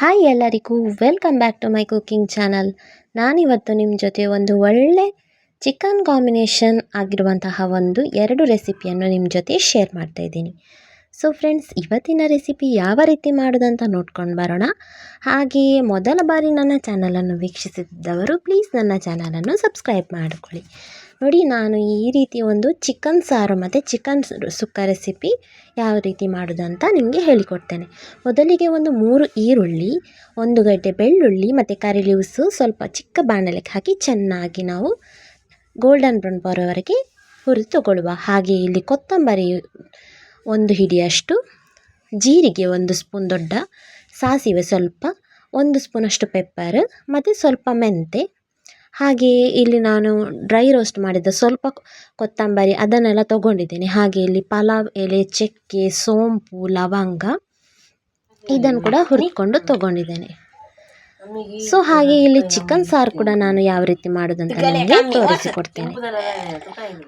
Hi ಎಲ್ಲರಿಗೂ welcome back to my cooking channel ನಾನಿವತ್ತು ನಿಮ್ಮ ಜೊತೆ ಒಂದು ಒಳ್ಳೆ ಚಿಕನ್ ಕಾಂಬಿನೇಷನ್ ಆಗಿರುವಂತಹ ಒಂದು ಎರಡು ರೆಸಿಪಿಯನ್ನು ನಿಮ್ಮ ಜೊತೆ ಶೇರ್ ಮಾಡ್ತಾ ಇದ್ದೀನಿ. ಸೊ ಫ್ರೆಂಡ್ಸ್ ಇವತ್ತಿನ ರೆಸಿಪಿ ಯಾವ ರೀತಿ ಮಾಡೋದಂತ ನೋಡ್ಕೊಂಡು ಬರೋಣ. ಹಾಗೆಯೇ ಮೊದಲ ಬಾರಿ ನನ್ನ ಚಾನಲನ್ನು ವೀಕ್ಷಿಸಿದ್ದವರು ಪ್ಲೀಸ್ ನನ್ನ ಚಾನಲನ್ನು ಸಬ್ಸ್ಕ್ರೈಬ್ ಮಾಡಿಕೊಳ್ಳಿ. ನೋಡಿ ನಾನು ಈ ರೀತಿ ಒಂದು ಚಿಕನ್ ಸಾರು ಮತ್ತು ಚಿಕನ್ ಸುಕ್ಕ ರೆಸಿಪಿ ಯಾವ ರೀತಿ ಮಾಡೋದಂತ ನಿಮಗೆ ಹೇಳಿಕೊಡ್ತೇನೆ. ಮೊದಲಿಗೆ ಒಂದು ಮೂರು ಈರುಳ್ಳಿ, ಒಂದು ಗಡ್ಡೆ ಬೆಳ್ಳುಳ್ಳಿ ಮತ್ತು ಕರಿ ಲೀವ್ಸು ಸ್ವಲ್ಪ ಚಿಕ್ಕ ಬಾಣಲೆಗೆ ಹಾಕಿ ಚೆನ್ನಾಗಿ ನಾವು ಗೋಲ್ಡನ್ ಬ್ರೌನ್ ಬರೋವರೆಗೆ ಹುರಿದು ತಗೊಳ್ಳುವ ಹಾಗೆ ಇಲ್ಲಿ ಕೊತ್ತಂಬರಿ ಒಂದು ಹಿಡಿಯಷ್ಟು, ಜೀರಿಗೆ ಒಂದು ಸ್ಪೂನ್ ದೊಡ್ಡ, ಸಾಸಿವೆ ಸ್ವಲ್ಪ ಒಂದು ಸ್ಪೂನಷ್ಟು ಪೆಪ್ಪರ್ ಮತ್ತು ಸ್ವಲ್ಪ ಮೆಂತೆ ಹಾಗೆಯೇ ಇಲ್ಲಿ ನಾನು ಡ್ರೈ ರೋಸ್ಟ್ ಮಾಡಿದ ಸ್ವಲ್ಪ ಕೊತ್ತಂಬರಿ ಅದನ್ನೆಲ್ಲ ತೊಗೊಂಡಿದ್ದೇನೆ. ಹಾಗೆ ಇಲ್ಲಿ ಪಲಾವ್, ಎಲೆ, ಚಕ್ಕೆ, ಸೋಂಪು, ಲವಂಗ ಇದನ್ನು ಕೂಡ ಹುರಿಕೊಂಡು ತೊಗೊಂಡಿದ್ದೇನೆ. ಸೊ ಹಾಗೆ ಇಲ್ಲಿ ಚಿಕನ್ ಸಾರು ಕೂಡ ನಾನು ಯಾವ ರೀತಿ ಮಾಡೋದಂತ ನಿಮಗೆ ತೋರಿಸಿಕೊಡ್ತೇನೆ.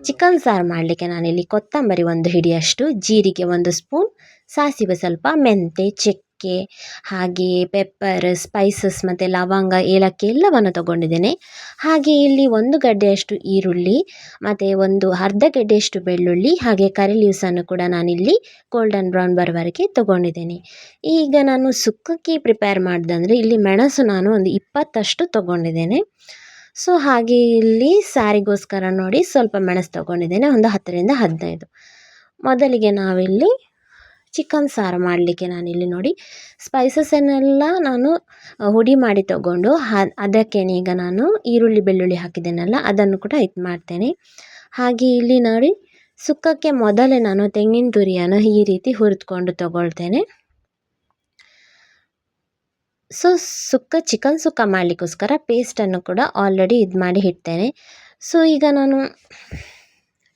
ಚಿಕನ್ ಸಾರು ಮಾಡಲಿಕ್ಕೆ ನಾನಿಲ್ಲಿ ಕೊತ್ತಂಬರಿ ಒಂದು ಹಿಡಿಯಷ್ಟು, ಜೀರಿಗೆ ಒಂದು ಸ್ಪೂನ್ ಸಾಸಿವೆ ಸ್ವಲ್ಪ, ಮೆಂತೆ ಚಕ್ಕೆ ಹಾಗೆ ಪೆಪ್ಪರ್ ಸ್ಪೈಸಸ್ ಮತ್ತು ಲವಂಗ, ಏಲಕ್ಕಿ ಎಲ್ಲವನ್ನು ತಗೊಂಡಿದ್ದೇನೆ. ಹಾಗೆ ಇಲ್ಲಿ ಒಂದು ಗಡ್ಡೆಯಷ್ಟು ಈರುಳ್ಳಿ, ಮತ್ತು ಒಂದು ಅರ್ಧ ಗಡ್ಡೆಯಷ್ಟು ಬೆಳ್ಳುಳ್ಳಿ, ಹಾಗೆ ಕರಿ ಲೀವ್ಸನ್ನು ಕೂಡ ನಾನಿಲ್ಲಿ ಗೋಲ್ಡನ್ ಬ್ರೌನ್ ಬರ್ವರೆಗೆ ತೊಗೊಂಡಿದ್ದೇನೆ. ಈಗ ನಾನು ಸುಕ್ಕಕ್ಕೆ ಪ್ರಿಪೇರ್ ಮಾಡಿದಂದರೆ ಇಲ್ಲಿ ಮೆಣಸು ನಾನು ಒಂದು ಇಪ್ಪತ್ತಷ್ಟು ತೊಗೊಂಡಿದ್ದೇನೆ. ಸೊ ಹಾಗೆ ಇಲ್ಲಿ ಸಾರಿಗೋಸ್ಕರ ನೋಡಿ ಸ್ವಲ್ಪ ಮೆಣಸು ತೊಗೊಂಡಿದ್ದೇನೆ, ಒಂದು ಹತ್ತರಿಂದ ಹದಿನೈದು. ಮೊದಲಿಗೆ ನಾವಿಲ್ಲಿ ಚಿಕನ್ ಸಾರು ಮಾಡಲಿಕ್ಕೆ ನಾನಿಲ್ಲಿ ನೋಡಿ ಸ್ಪೈಸಸನ್ನೆಲ್ಲ ನಾನು ಹುಡಿ ಮಾಡಿ ತಗೊಂಡು ಅದಕ್ಕೆ ಈಗ ನಾನು ಈರುಳ್ಳಿ ಬೆಳ್ಳುಳ್ಳಿ ಹಾಕಿದ್ದೇನಲ್ಲ ಅದನ್ನು ಕೂಡ ಇದು ಮಾಡ್ತೇನೆ. ಹಾಗೆ ಇಲ್ಲಿ ನೋಡಿ ಸುಕ್ಕಕ್ಕೆ ಮೊದಲೇ ನಾನು ತೆಂಗಿನ ತುರಿಯನ್ನು ಈ ರೀತಿ ಹುರಿದುಕೊಂಡು ತಗೊಳ್ತೇನೆ. ಸೊ, ಸುಕ್ಕ, ಚಿಕನ್ ಸುಕ್ಕ ಮಾಡಲಿಕ್ಕೋಸ್ಕರ ಪೇಸ್ಟನ್ನು ಕೂಡ ಆಲ್ರೆಡಿ ಇದು ಮಾಡಿ ಇಡ್ತೇನೆ. ಸೊ, ಈಗ ನಾನು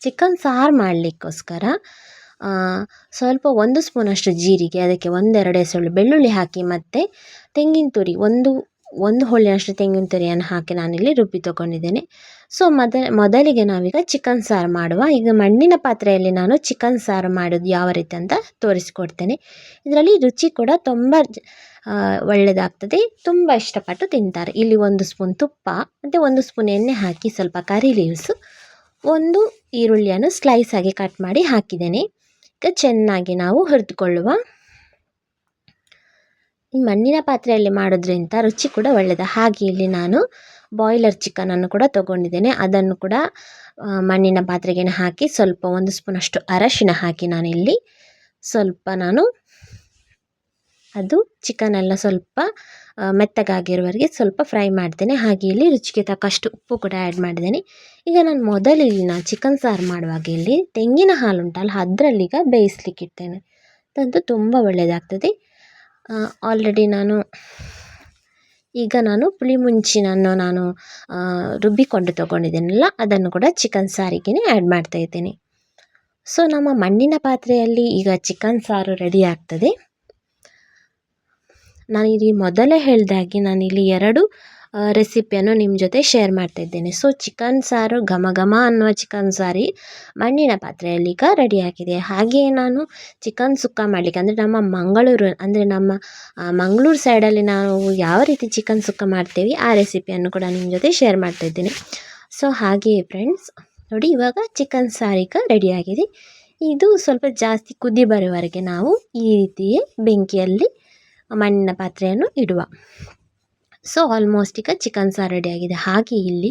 ಚಿಕನ್ ಸಾರು ಮಾಡಲಿಕ್ಕೋಸ್ಕರ ಸ್ವಲ್ಪ ಒಂದು ಸ್ಪೂನಷ್ಟು ಜೀರಿಗೆ, ಅದಕ್ಕೆ ಒಂದೆರಡು ಎಸಳು ಬೆಳ್ಳುಳ್ಳಿ ಹಾಕಿ ಮತ್ತು ತೆಂಗಿನ ತುರಿ, ಒಂದು ಒಂದು ಹೋಳಿನಷ್ಟು ತೆಂಗಿನ ತುರಿಯನ್ನು ಹಾಕಿ ನಾನಿಲ್ಲಿ ರುಬ್ಬಿ ತೊಗೊಂಡಿದ್ದೇನೆ. ಸೊ ಮೊದ, ಮೊದಲಿಗೆ ನಾವೀಗ ಚಿಕನ್ ಸಾರು ಮಾಡುವ, ಈಗ ಮಣ್ಣಿನ ಪಾತ್ರೆಯಲ್ಲಿ ನಾನು ಚಿಕನ್ ಸಾರು ಮಾಡೋದು ಯಾವ ರೀತಿ ಅಂತ ತೋರಿಸ್ಕೊಡ್ತೇನೆ. ಇದರಲ್ಲಿ ರುಚಿ ಕೂಡ ತುಂಬ ಒಳ್ಳೆಯದಾಗ್ತದೆ ತುಂಬ ಇಷ್ಟಪಟ್ಟು ತಿಂತಾರೆ. ಇಲ್ಲಿ ಒಂದು ಸ್ಪೂನ್ ತುಪ್ಪ, ಮತ್ತು ಒಂದು ಸ್ಪೂನ್ ಎಣ್ಣೆ ಹಾಕಿ ಸ್ವಲ್ಪ ಕರಿ ಲೀವ್ಸು ಒಂದು ಈರುಳ್ಳಿಯನ್ನು ಸ್ಲೈಸ್ ಆಗಿ ಕಟ್ ಮಾಡಿ ಹಾಕಿದ್ದೇನೆ. ಈಗ ಚೆನ್ನಾಗಿ ನಾವು ಹುರಿದುಕೊಳ್ಳುವ. ಮಣ್ಣಿನ ಪಾತ್ರೆಯಲ್ಲಿ ಮಾಡೋದ್ರಿಂದ ರುಚಿ ಕೂಡ ಒಳ್ಳೆಯದು. ಹಾಗೆ ಇಲ್ಲಿ ನಾನು ಬಾಯ್ಲರ್ ಚಿಕನನ್ನು ಕೂಡ ತೊಗೊಂಡಿದ್ದೇನೆ. ಅದನ್ನು ಕೂಡ ಮಣ್ಣಿನ ಪಾತ್ರೆಗೆ ಹಾಕಿ ಸ್ವಲ್ಪ ಒಂದು ಸ್ಪೂನಷ್ಟು ಅರಶಿನ ಹಾಕಿ ನಾನಿಲ್ಲಿ ಸ್ವಲ್ಪ ನಾನು ಅದು ಚಿಕನ್ ಎಲ್ಲ ಸ್ವಲ್ಪ ಮೆತ್ತಗಾಗಿರುವವರೆಗೆ ಸ್ವಲ್ಪ ಫ್ರೈ ಮಾಡ್ತೇನೆ. ಹಾಗೆ ಇಲ್ಲಿ ರುಚಿಗೆ ತಕ್ಕಷ್ಟು ಉಪ್ಪು ಕೂಡ ಆ್ಯಡ್ ಮಾಡಿದ್ದೇನೆ ಈಗ ನಾನು ಮೊದಲಿನ ಚಿಕನ್ ಸಾರು ಮಾಡುವಾಗ ಇಲ್ಲಿ ತೆಂಗಿನ ಹಾಲು ಉಂಟಲ್ಲ ಅದರಲ್ಲೀಗ ಬೇಯಿಸ್ಲಿಕ್ಕೆ ಇಡ್ತೇನೆ. ಅದಂತೂ ತುಂಬ ಒಳ್ಳೆಯದಾಗ್ತದೆ ಆಲ್ರೆಡಿ ನಾನು, ಈಗ ನಾನು ಪುಳಿ ಮುಂಚಿನನ್ನು ನಾನು ರುಬ್ಬಿಕೊಂಡು ತೊಗೊಂಡಿದ್ದೇನಲ್ಲ, ಅದನ್ನು ಕೂಡ ಚಿಕನ್ ಸಾರಿಗೆ ಆ್ಯಡ್ ಮಾಡ್ತಾ ಇದ್ದೀನಿ. ಸೊ ನಮ್ಮ ಮಣ್ಣಿನ ಪಾತ್ರೆಯಲ್ಲಿ ಈಗ ಚಿಕನ್ ಸಾರು ರೆಡಿ ಆಗ್ತದೆ. ನಾನಿಲ್ಲಿ ಮೊದಲೇ ಹೇಳಿದಾಗೆ ನಾನಿಲ್ಲಿ ಎರಡು ರೆಸಿಪಿಯನ್ನು ನಿಮ್ಮ ಜೊತೆ ಶೇರ್ ಮಾಡ್ತಾ ಇದ್ದೇನೆ. ಸೊ ಚಿಕನ್ ಸಾರು, ಘಮ ಘಮ ಅನ್ನುವ ಚಿಕನ್ ಸಾರಿ ಮಣ್ಣಿನ ಪಾತ್ರೆಯಲ್ಲಿ ಈಗ ರೆಡಿಯಾಗಿದೆ ಹಾಗೆಯೇ ನಾನು ಚಿಕನ್ ಸುಕ್ಕ ಮಾಡಲಿಕ್ಕೆ, ಅಂದರೆ ನಮ್ಮ ಮಂಗಳೂರು, ಅಂದರೆ ನಮ್ಮ ಮಂಗಳೂರು ಸೈಡಲ್ಲಿ ನಾವು ಯಾವ ರೀತಿ ಚಿಕನ್ ಸುಕ್ಕ ಮಾಡ್ತೇವೆ, ಆ ರೆಸಿಪಿಯನ್ನು ಕೂಡ ನಿಮ್ಮ ಜೊತೆ ಶೇರ್ ಮಾಡ್ತಾ ಇದ್ದೇನೆ. ಸೊ ಹಾಗೆಯೇ ಫ್ರೆಂಡ್ಸ್ ನೋಡಿ ಇವಾಗ ಚಿಕನ್ ಸಾರಿಗೆ ರೆಡಿಯಾಗಿದೆ ಇದು ಸ್ವಲ್ಪ ಜಾಸ್ತಿ ಕುದಿ ಬರುವವರೆಗೆ ನಾವು ಈ ರೀತಿಯೇ ಬೆಂಕಿಯಲ್ಲಿ ಮಣ್ಣಿನ ಪಾತ್ರೆಯನ್ನು ಇಡುವ. ಸೊ ಆಲ್ಮೋಸ್ಟ್ ಈಗ ಚಿಕನ್ ಸಾರು ರೆಡಿಯಾಗಿದೆ ಹಾಗೆ ಇಲ್ಲಿ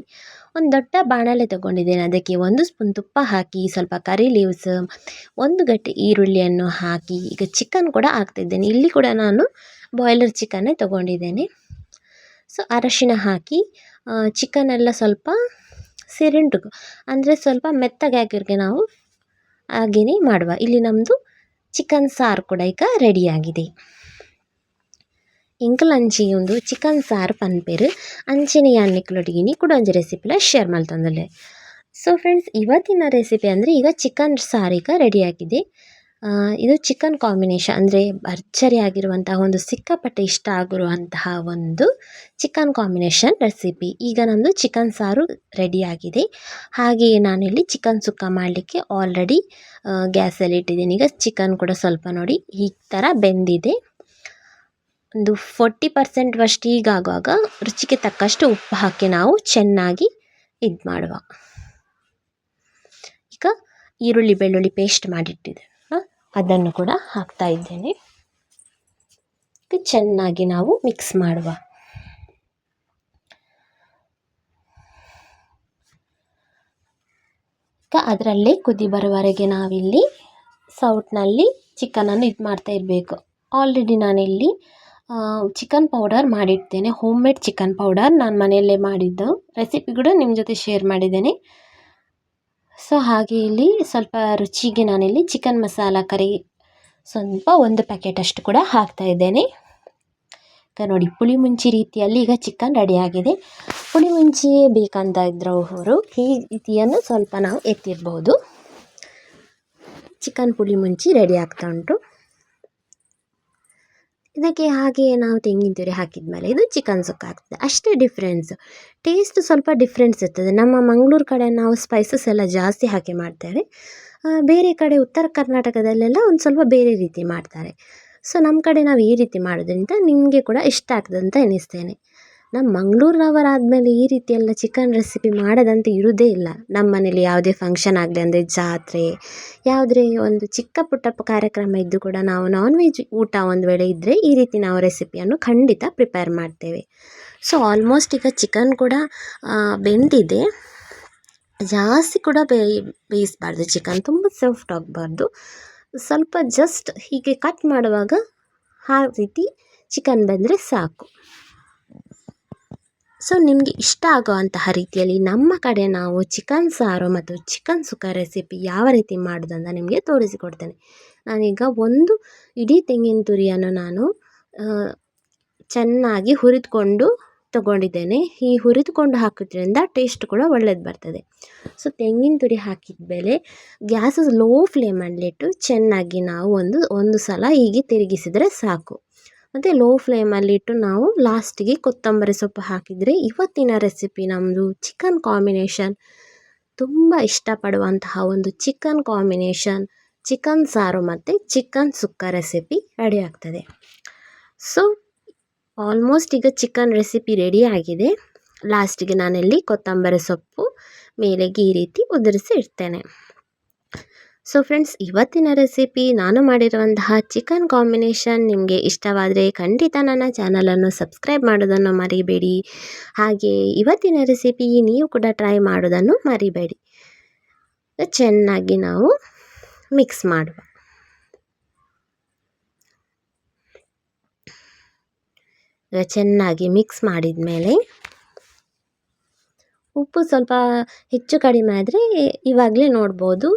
ಒಂದು ದೊಡ್ಡ ಬಾಣಲೆ ತಗೊಂಡಿದ್ದೇನೆ. ಅದಕ್ಕೆ ಒಂದು ಸ್ಪೂನ್ ತುಪ್ಪ ಹಾಕಿ, ಸ್ವಲ್ಪ ಕರಿ ಲೀವ್ಸ್ ಒಂದು ಗಟ್ಟಿ ಈರುಳ್ಳಿಯನ್ನು ಹಾಕಿ, ಈಗ ಚಿಕನ್ ಕೂಡ ಹಾಕ್ತಿದ್ದೇನೆ. ಇಲ್ಲಿ ಕೂಡ ನಾನು ಬಾಯ್ಲರ್ ಚಿಕನ್ನೇ ತೊಗೊಂಡಿದ್ದೇನೆ. ಸೊ ಅರಶಿನ ಹಾಕಿ ಚಿಕನ್ ಎಲ್ಲ ಸ್ವಲ್ಪ ಸಿರಿಂಟು ಅಂದರೆ ಸ್ವಲ್ಪ ಮೆತ್ತಗೆ ಹಾಕಿರೋಕ್ಕೆ ನಾವು ಹಾಗೆಯೇ ಮಾಡುವ. ಇಲ್ಲಿ ನಮ್ಮದು ಚಿಕನ್ ಸಾರು ಕೂಡ ಈಗ ರೆಡಿಯಾಗಿದೆ ಇಂಕಲಂಚಿ ಒಂದು ಚಿಕನ್ ಸಾರು ಪನ್ಪೆರ್ ಅಂಚೆನೆ ಯಾನ್ನಿಕ್ಲೊಟ್ಟಿಗೆ ಕೂಡ ಒಂದು ರೆಸಿಪಿಲ ಶೇರ್ ಮಲ್ತೊಂದುಲ್ಲೆ ಸೊ ಫ್ರೆಂಡ್ಸ್ ಇವತ್ತಿನ ರೆಸಿಪಿ ಅಂದರೆ ಈಗ ಚಿಕನ್ ಸಾರ್ ಈಗ ರೆಡಿಯಾಗಿದೆ ಇದು ಚಿಕನ್ ಕಾಂಬಿನೇಷನ್ ಅಂದರೆ ಭರ್ಜರಿ ಆಗಿರುವಂತಹ ಒಂದು ಸಿಕ್ಕಾಪಟ್ಟೆ ಇಷ್ಟ ಆಗಿರುವಂತಹ ಒಂದು ಚಿಕನ್ ಕಾಂಬಿನೇಷನ್ ರೆಸಿಪಿ ಈಗ ನಮ್ಮದು ಚಿಕನ್ ಸಾರು ರೆಡಿಯಾಗಿದೆ ಹಾಗೆಯೇ ನಾನಿಲ್ಲಿ ಚಿಕನ್ ಸುಕ್ಕ ಮಾಡಲಿಕ್ಕೆ ಆಲ್ರೆಡಿ ಗ್ಯಾಸಲ್ಲಿ ಇಟ್ಟಿದ್ದೀನಿ. ಈಗ ಚಿಕನ್ ಕೂಡ ಸ್ವಲ್ಪ ನೋಡಿ ಈ ಥರ ಬೆಂದಿದೆ. ಒಂದು ಫೋರ್ಟಿ ಪರ್ಸೆಂಟ್ ಅಷ್ಟು ಈಗಾಗುವಾಗ ರುಚಿಗೆ ತಕ್ಕಷ್ಟು ಉಪ್ಪು ಹಾಕಿ ನಾವು ಚೆನ್ನಾಗಿ ಇದು ಮಾಡುವ. ಈಗ ಈರುಳ್ಳಿ ಬೆಳ್ಳುಳ್ಳಿ ಪೇಸ್ಟ್ ಮಾಡಿಟ್ಟಿದೆ ಅದನ್ನು ಕೂಡ ಹಾಕ್ತಾ ಇದ್ದೇನೆ. ಚೆನ್ನಾಗಿ ನಾವು ಮಿಕ್ಸ್ ಮಾಡುವ. ಅದರಲ್ಲೇ ಕುದಿ ಬರುವವರೆಗೆ ನಾವಿಲ್ಲಿ ಸೌಟ್ನಲ್ಲಿ ಚಿಕನನ್ನು ಇದು ಮಾಡ್ತಾ ಇರಬೇಕು. ಆಲ್ರೆಡಿ ನಾನಿಲ್ಲಿ ಚಿಕನ್ ಪೌಡರ್ ಮಾಡಿಡ್ತೇನೆ. ಹೋಮ್ ಮೇಡ್ ಚಿಕನ್ ಪೌಡರ್ ನಾನು ಮನೆಯಲ್ಲೇ ಮಾಡಿದ್ದು. ರೆಸಿಪಿ ಕೂಡ ನಿಮ್ಮ ಜೊತೆ ಶೇರ್ ಮಾಡಿದ್ದೇನೆ. ಸೊ, ಹಾಗೆ ಇಲ್ಲಿ ಸ್ವಲ್ಪ ರುಚಿಗೆ ನಾನಿಲ್ಲಿ ಚಿಕನ್ ಮಸಾಲ ಕರಿ ಸ್ವಲ್ಪ ಒಂದು ಪ್ಯಾಕೆಟ್ ಅಷ್ಟು ಕೂಡ ಹಾಕ್ತಾ ಇದ್ದೇನೆ. ಈಗ ನೋಡಿ, ಪುಳಿ ಮುಂಚಿ ರೀತಿಯಲ್ಲಿ ಈಗ ಚಿಕನ್ ರೆಡಿಯಾಗಿದೆ ಪುಳಿ ಮುಂಚಿಯೇ ಬೇಕಂತ ಇದ್ರವರು ಈ ರೀತಿಯನ್ನು ಸ್ವಲ್ಪ ನಾವು ಎತ್ತಿರ್ಬೋದು. ಚಿಕನ್ ಪುಳಿ ಮುಂಚಿ ರೆಡಿ ಆಗ್ತಾ ಉಂಟು. ಇದಕ್ಕೆ ಹಾಗೆ ನಾವು ತೆಂಗಿನ ತುರಿ ಹಾಕಿದ ಮೇಲೆ ಇದು ಚಿಕನ್ ಸುಕ್ಕ ಆಗ್ತದೆ. ಅಷ್ಟೇ ಡಿಫ್ರೆನ್ಸ್ ಟೇಸ್ಟ್ ಸ್ವಲ್ಪ ಡಿಫ್ರೆನ್ಸ್ ಇರ್ತದೆ. ನಮ್ಮ ಮಂಗಳೂರು ಕಡೆ ನಾವು ಸ್ಪೈಸಸ್ ಎಲ್ಲ ಜಾಸ್ತಿ ಹಾಕಿ ಮಾಡ್ತೇವೆ. ಬೇರೆ ಕಡೆ ಉತ್ತರ ಕರ್ನಾಟಕದಲ್ಲೆಲ್ಲ ಒಂದು ಸ್ವಲ್ಪ ಬೇರೆ ರೀತಿ ಮಾಡ್ತಾರೆ. ಸೊ ನಮ್ಮ ಕಡೆ ನಾವು ಈ ರೀತಿ ಮಾಡೋದ್ರಿಂದ ನಿಮಗೆ ಕೂಡ ಇಷ್ಟ ಆಗ್ತದೆ ಅಂತ ಎಣಿಸ್ತೇನೆ. ನಮ್ಮ ಮಂಗಳೂರಿನವರಾದ್ಮೇಲೆ ಈ ರೀತಿ ಎಲ್ಲ ಚಿಕನ್ ರೆಸಿಪಿ ಮಾಡೋದಂತ ಇರೋದೇ ಇಲ್ಲ. ನಮ್ಮ ಮನೇಲಿ ಯಾವುದೇ ಫಂಕ್ಷನ್ ಆಗಲಿ, ಅಂದರೆ ಜಾತ್ರೆ ಯಾವುದೇ ಒಂದು ಚಿಕ್ಕ ಪುಟ್ಟ ಕಾರ್ಯಕ್ರಮ ಇದ್ದು ಕೂಡ ನಾವು ನಾನ್ ವೆಜ್ ಊಟ ಒಂದು ವೇಳೆ ಇದ್ದರೆ ಈ ರೀತಿ ನಾವು ರೆಸಿಪಿಯನ್ನು ಖಂಡಿತ ಪ್ರಿಪೇರ್ ಮಾಡ್ತೇವೆ. ಸೊ ಆಲ್ಮೋಸ್ಟ್ ಈಗ ಚಿಕನ್ ಕೂಡ ಬೆಂದಿದೆ. ಜಾಸ್ತಿ ಕೂಡ ಬೇಯಿ ಬೇಯಿಸಬಾರ್ದು. ಚಿಕನ್ ತುಂಬ ಸಾಫ್ಟ್ ಆಗಬಾರ್ದು. ಸ್ವಲ್ಪ ಜಸ್ಟ್ ಹೀಗೆ ಕಟ್ ಮಾಡುವಾಗ ಆ ರೀತಿ ಚಿಕನ್ ಬಂದರೆ ಸಾಕು. ಸೊ ನಿಮಗೆ ಇಷ್ಟ ಆಗುವಂತಹ ರೀತಿಯಲ್ಲಿ ನಮ್ಮ ಕಡೆ ನಾವು ಚಿಕನ್ ಸಾರು ಮತ್ತು ಚಿಕನ್ ಸುಕ್ಕ ರೆಸಿಪಿ ಯಾವ ರೀತಿ ಮಾಡೋದಂತ ನಿಮಗೆ ತೋರಿಸಿಕೊಡ್ತೇನೆ. ನಾನೀಗ ಒಂದು ಇಡೀ ತೆಂಗಿನ ತುರಿಯನ್ನು ನಾನು ಚೆನ್ನಾಗಿ ಹುರಿದುಕೊಂಡು ತಗೊಂಡಿದ್ದೇನೆ. ಈ ಹುರಿದುಕೊಂಡು ಹಾಕೋದ್ರಿಂದ ಟೇಸ್ಟ್ ಕೂಡ ಒಳ್ಳೇದು ಬರ್ತದೆ. ಸೊ ತೆಂಗಿನ ತುರಿ ಹಾಕಿದ ಮೇಲೆ ಗ್ಯಾಸ್ ಲೋ ಫ್ಲೇಮಲ್ಲಿಟ್ಟು ಚೆನ್ನಾಗಿ ನಾವು ಒಂದು ಒಂದು ಸಲ ಹೀಗೆ ತಿರುಗಿಸಿದರೆ ಸಾಕು. ಮತ್ತು ಲೋ ಫ್ಲೇಮಲ್ಲಿಟ್ಟು ನಾವು ಲಾಸ್ಟಿಗೆ ಕೊತ್ತಂಬರಿ ಸೊಪ್ಪು ಹಾಕಿದರೆ ಇವತ್ತಿನ ರೆಸಿಪಿ ನಮ್ಮದು ಚಿಕನ್ ಕಾಂಬಿನೇಷನ್ ತುಂಬ ಇಷ್ಟಪಡುವಂತಹ ಒಂದು ಚಿಕನ್ ಕಾಂಬಿನೇಷನ್ ಚಿಕನ್ ಸಾರು ಮತ್ತು ಚಿಕನ್ ಸುಕ್ಕ ರೆಸಿಪಿ ರೆಡಿ ಆಗ್ತದೆ. ಸೊ ಆಲ್ಮೋಸ್ಟ್ ಈಗ ಚಿಕನ್ ರೆಸಿಪಿ ರೆಡಿ ಆಗಿದೆ. ಲಾಸ್ಟಿಗೆ ನಾನಿಲ್ಲಿ ಕೊತ್ತಂಬರಿ ಸೊಪ್ಪು ಮೇಲೆಗೆ ಈ ರೀತಿ ಉದುರಿಸಿ ಇಡ್ತೇನೆ. ಸೊ ಫ್ರೆಂಡ್ಸ್ ಇವತ್ತಿನ ರೆಸಿಪಿ ನಾನು ಮಾಡಿರುವಂತಹ ಚಿಕನ್ ಕಾಂಬಿನೇಷನ್ ನಿಮಗೆ ಇಷ್ಟವಾದರೆ ಖಂಡಿತ ನನ್ನ ಚಾನಲನ್ನು ಸಬ್ಸ್ಕ್ರೈಬ್ ಮಾಡೋದನ್ನು ಮರಿಬೇಡಿ. ಹಾಗೆ ಇವತ್ತಿನ ರೆಸಿಪಿ ನೀವು ಕೂಡ ಟ್ರೈ ಮಾಡೋದನ್ನು ಮರಿಬೇಡಿ. ಚೆನ್ನಾಗಿ ನಾವು ಮಿಕ್ಸ್ ಮಾಡುವ. ಚೆನ್ನಾಗಿ ಮಿಕ್ಸ್ ಮಾಡಿದ ಮೇಲೆ ಉಪ್ಪು ಸ್ವಲ್ಪ ಹೆಚ್ಚು ಕಡಿಮೆ ಆದರೆ ಇವಾಗಲೇ ನೋಡ್ಬೋದು.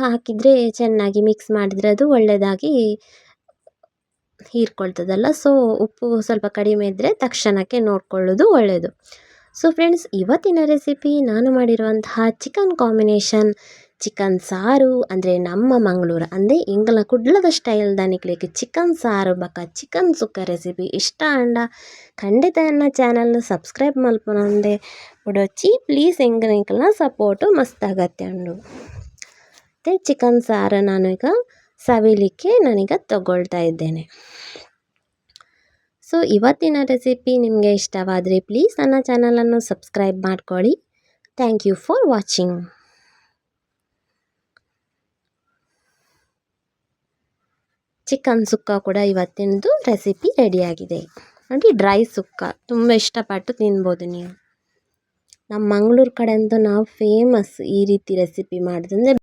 ಹಾಕಿದರೆ ಚೆನ್ನಾಗಿ ಮಿಕ್ಸ್ ಮಾಡಿದರೆ ಅದು ಒಳ್ಳೆಯದಾಗಿ ಹೀರ್ಕೊಳ್ತದಲ್ಲ. ಸೊ ಉಪ್ಪು ಸ್ವಲ್ಪ ಕಡಿಮೆ ಇದ್ದರೆ ತಕ್ಷಣಕ್ಕೆ ನೋಡಿಕೊಳ್ಳೋದು ಒಳ್ಳೆಯದು ಸೊ ಫ್ರೆಂಡ್ಸ್ ಇವತ್ತಿನ ರೆಸಿಪಿ ನಾನು ಮಾಡಿರುವಂತಹ ಚಿಕನ್ ಕಾಂಬಿನೇಷನ್ ಚಿಕನ್ ಸಾರು ಅಂದರೆ ನಮ್ಮ ಮಂಗಳೂರು, ಅಂದರೆ ಇಂಗ್ಲ ಕುಡ್ಲದ ಸ್ಟೈಲ್ ದಾನಿಕ್ಲಿಕ್ಕೆ ಚಿಕನ್ ಸಾರು ಬಕ ಚಿಕನ್ ಸುಕ್ಕ ರೆಸಿಪಿ ಇಷ್ಟ ಅಂಡ ಖಂಡಿತ ನನ್ನ ಚಾನಲ್ನ ಸಬ್ಸ್ಕ್ರೈಬ್ ಮಲ್ಪನಂದೆ ಉಡೋಚಿ ಪ್ಲೀಸ್ ಎಂಗನಿಕಲ್ನ ಸಪೋರ್ಟು ಮಸ್ತ್ ಆಗತ್ತೆ ಉಂಡು ಮತ್ತು ಚಿಕನ್ ಸಾರು ಈಗ ಸವಿಲಿಕ್ಕೆ ನಾನೀಗ ತಗೊಳ್ತಾ ಇದ್ದೇನೆ. ಸೊ, ಇವತ್ತಿನ ರೆಸಿಪಿ ನಿಮಗೆ ಇಷ್ಟವಾದರೆ ಪ್ಲೀಸ್ ನನ್ನ ಚಾನಲನ್ನು ಸಬ್ಸ್ಕ್ರೈಬ್ ಮಾಡ್ಕೊಳ್ಳಿ. Thank you for watching. Chicken sukka ಕೂಡ ಇವತ್ತಿನದು ರೆಸಿಪಿ ರೆಡಿಯಾಗಿದೆ. ನೋಡಿ, ಡ್ರೈ ಸುಕ್ಕ. ತುಂಬ ಇಷ್ಟಪಟ್ಟು ತಿನ್ಬೋದು ನೀವು. ನಮ್ಮ ಮಂಗಳೂರು ಕಡೆ ಅಂತೂ ನಾವು ಫೇಮಸ್ ಈ ರೀತಿ ರೆಸಿಪಿ ಮಾಡೋದಂದರೆ